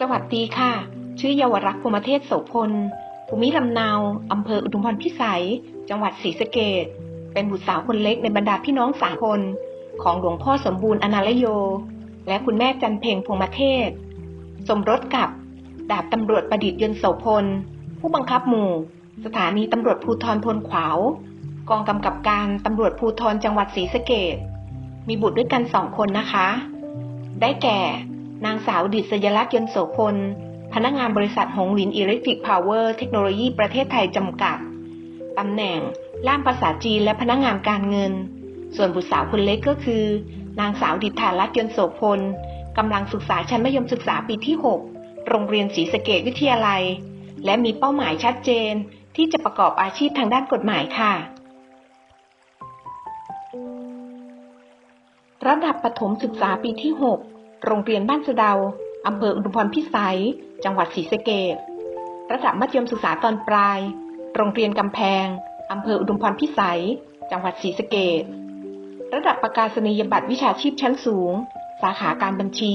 สวัสดีค่ะ ชื่อเยาวรักษ์พรหมเทศโสพล ภูมิลำเนา อำเภออุทุมพรพิสัย จังหวัดศรีสะเกษเป็นบุตรสาวคนเล็กในบรรดาพี่น้องสามคน ของหลวงพ่อสมบูรณ์อนาลโย และคุณแม่จันเพงพงมเทศ สมรสกับ ดาบตำรวจประดิษฐ์ยนโสพล ผู้บังคับหมู่ สถานีตำรวจภูธรพลขวาว กองกำกับการตำรวจภูธรจังหวัดศรีสะเกษมีบุตรด้วยกันสองคนนะคะ ได้แก่ นางสาวดิษยลักษณ์ยนโสพล พนักงานบริษัทหงหลินอิเล็กทริกพาวเวอร์เทคโนโลยีประเทศไทยจำกัด ตำแหน่ง ล่ามภาษาจีนและพนักงานการเงิน ส่วนบุตรสาวคนเล็กก็คือ นางสาวดิษฐาลักษณ์ยนโสพล กำลังศึกษาชั้นมัธยมศึกษาปีที่ 6 โรงเรียนศรีสะเกดวิทยาลัย และมีเป้าหมายชัดเจน ที่จะประกอบอาชีพทางด้านกฎหมายค่ะระดับประถมศึกษาปีที่ 6 โรงเรียนบ้านสะเดา อำเภออุดมพรพิสัย จังหวัดศรีสะเกษระดับมัธยมศึกษาตอนปลาย โรงเรียนกำแพง อำเภออุดมพรพิสัย จังหวัดศรีสะเกษระดับประกาศนียบัตรวิชาชีพชั้นสูง สาขาการบัญชี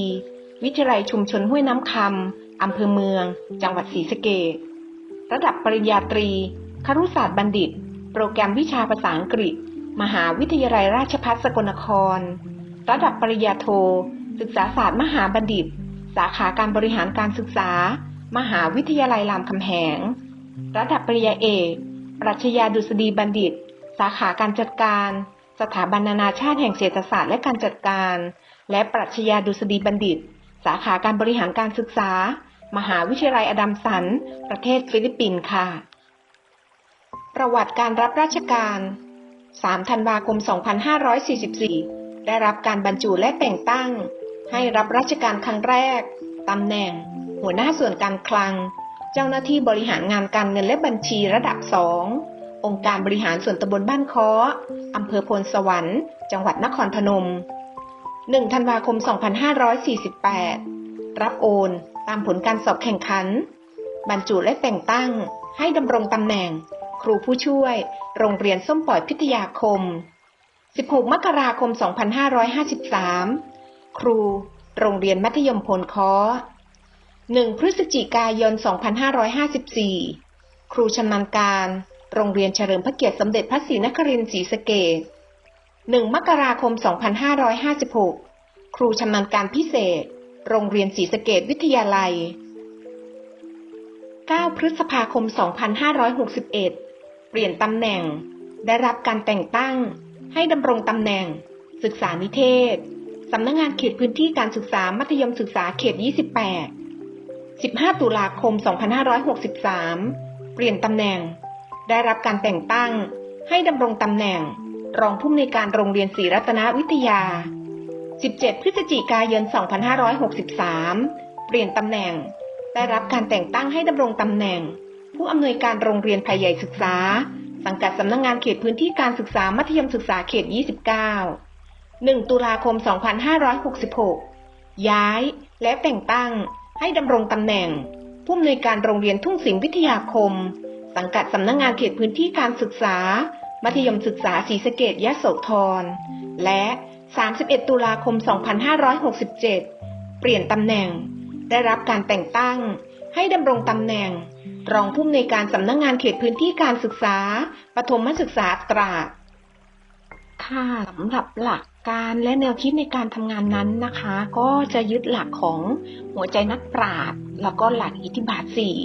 วิทยาลัยชุมชนห้วยน้ำคำอำเภอเมือง จังหวัดศรีสะเกษระดับปริญญาตรี ครุศาสตร์บัณฑิต โปรแกรมวิชาภาษาอังกฤษ มหาวิทยาลัยราชภัฏสกลนคร ระดับปริญญาโท ศึกษาศาสตร์มหาบัณฑิต สาขาการบริหารการศึกษา มหาวิทยาลัยรามคำแหง ระดับปริญญาเอก ปรัชญาดุษฎีบัณฑิต สาขาการจัดการ สถาบันนานาชาติแห่งเศรษฐศาสตร์และการจัดการ และปรัชญาดุษฎีบัณฑิต สาขาการบริหารการศึกษา มหาวิทยาลัยอดัมสัน ประเทศฟิลิปปินส์ค่ะ ประวัติการรับราชการ 3 ธันวาคม 2544 ได้รับการบรรจุและแต่งตั้ง ให้รับราชการครั้งแรกตำแหน่ง หัวหน้าส่วนการคลัง เจ้าหน้าที่บริหารงานการเงินและบัญชีระดับ2องค์การบริหารส่วนตำบลบ้านค้ออำเภอพลสวรรค์ จังหวัดนครพนม 1 ธันวาคม 2548 รับโอนตามผลการสอบแข่งขัน บรรจุและแต่งตั้ง ให้ดำรงตำแหน่ง ครูผู้ช่วย โรงเรียนส้มปล่อยพิทยาคม 16 มกราคม 2553 ครู โรงเรียนมัธยมพลค้อ1 พฤศจิกายน 2554 ครูชำนาญการ โรงเรียนเฉลิมพระเกียรติสมเด็จพระศรีนครินทร์ศรีสะเกษ1มกราคม 2556 ครูชำนาญการพิเศษ โรงเรียนศรีสะเกษวิทยาลัย 9 พฤษภาคม 2561 เปลี่ยนตำแหน่ง ได้รับการแต่งตั้ง ให้ดำรงตำแหน่ง ศึกษานิเทศ สำนักงงานเขตพื้นที่การศึกษามัธยมศึกษาเขต 28 15 ตุลาคม 2563 เปลี่ยนตำแหน่ง ได้รับการแต่งตั้ง ให้ดำรงตำแหน่ง รองผู้อำนวยการโรงเรียนศรีรัตนวิทยา 17 พฤศจิกายน 2563 เปลี่ยนตำแหน่ง ได้รับการแต่งตั้งให้ดำรงตำแหน่ง ผู้อำนวยการโรงเรียนภายใหญ่ศึกษา สังกัดสำนักงงานเขตพื้นที่การศึกษามัธยมศึกษาเขต 29 1 ตุลาคม 2566 ย้ายและแต่งตั้งให้ดำรงตำแหน่ง ผู้อำนวยการโรงเรียนทุ่งสิงห์วิทยาคม สังกัดสำนักงงานเขตพื้นที่การศึกษา มัธยมศึกษาศรีสะเกดยะโสธร และ 31 ตุลาคม 2567 เปลี่ยนตำแหน่ง ได้รับการแต่งตั้ง ให้ดำรงตำแหน่ง รองผู้อำนวยการสำนักงงานเขตพื้นที่การศึกษา ปฐมศึกษาตราดค่ะสำหรับหลัก การและแนวคิดในการทำงานนั้นนะคะ ก็จะยึดหลักของหัวใจนักปราชญ์แล้วก็หลักอิทธิบาทสี่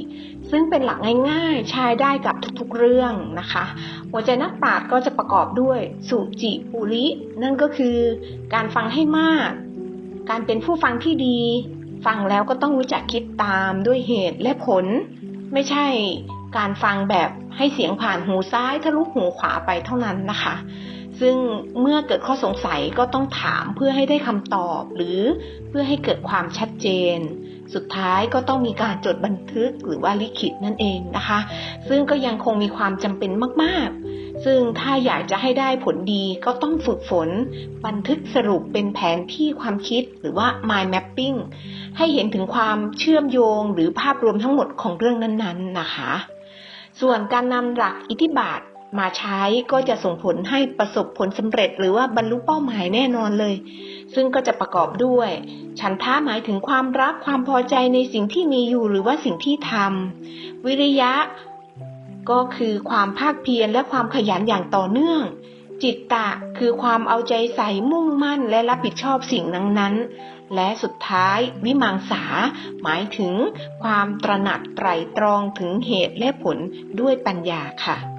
ซึ่งเป็นหลักง่ายๆ ใช้ได้กับทุกๆเรื่องนะคะ หัวใจนักปราชญ์ก็จะประกอบด้วยสุจิปุริ นั่นก็คือการฟังให้มาก การเป็นผู้ฟังที่ดี ฟังแล้วก็ต้องรู้จักคิดตามด้วยเหตุและผล ไม่ใช่การฟังแบบให้เสียงผ่านหูซ้ายทะลุหูขวาไปเท่านั้นนะคะ ซึ่งเมื่อเกิดข้อสงสัยก็ต้องถามเพื่อให้ได้คำตอบ หรือเพื่อให้เกิดความชัดเจน สุดท้ายก็ต้องมีการจดบันทึกหรือว่าลิขิตนั่นเองนะคะ ซึ่งก็ยังคงมีความจำเป็นมากๆ ซึ่งถ้าอยากจะให้ได้ผลดีก็ต้องฝึกฝน บันทึกสรุปเป็นแผนที่ความคิดหรือว่า mind mapping ให้เห็นถึงความเชื่อมโยงหรือภาพรวมทั้งหมดของเรื่องนั้นๆนะคะ ส่วนการนำหลักอิทธิบาท มาใช้ก็จะส่งผลให้ประสบผลสำเร็จ หรือว่าบรรลุเป้าหมายแน่นอนเลย ซึ่งก็จะประกอบด้วย ฉันทะหมายถึงความรักความพอใจในสิ่งที่มีอยู่หรือว่าสิ่งที่ทำวิริยะ ก็คือความภาคเพียรและความขยันอย่างต่อเนื่อง จิตตะคือความเอาใจใส่มุ่งมั่นและรับผิดชอบสิ่งนั้นๆ และสุดท้ายวิมังสา หมายถึงความตระหนักไตรตรองถึงเหตุและผลด้วยปัญญาค่ะ